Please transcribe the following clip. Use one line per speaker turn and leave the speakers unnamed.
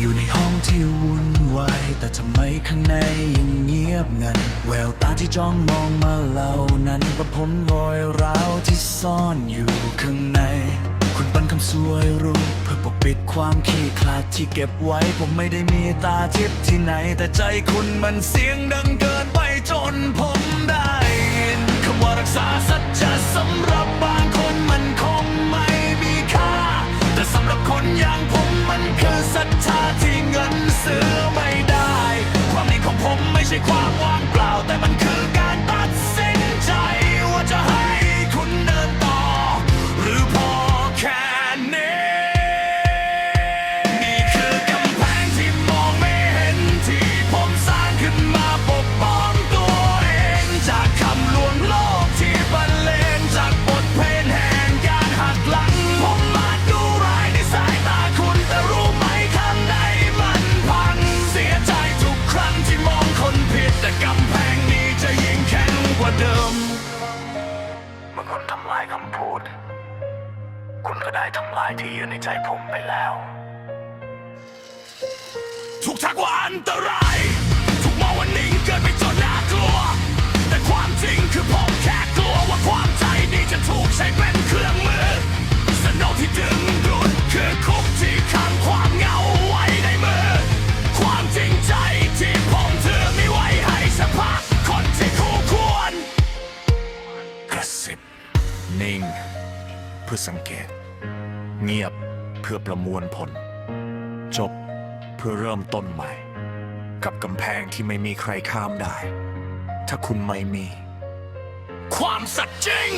อยู่ในห้องที่วุ่นวายแต่ทำไมข้างในยังเงียบงัน แววตาที่จ้องมองมาเหล่านั้นว่าผมรอยร้าวที่ซ่อนอยู่ข้างใน คุณปั้นคำสวยรู้เพื่อปกปิดความขี้คลาดที่เก็บไว้ ผมไม่ได้มีตาทิพย์ที่ไหน แต่ใจคุณมันเสียงดังเกินไปจนผมได้ยินคำว่ารักษาสัจจ คุณทำลายคำพูด คุณก็ได้ทำลายที่อยู่ในใจผมไปแล้วถูกทักว่าอันตรายถูกมองว่านิ่งเกินไปจนน่ากลัว แต่ความจริงคือผมแค่กลัวว่าความใจนี้จะถูกใช้เป็น เพื่อสังเกต เงียบเพื่อประมวลผล จบเพื่อเริ่มต้นใหม่ กับกำแพงที่ไม่มีใครข้ามได้ ถ้าคุณไม่มี ความสัตย์จริง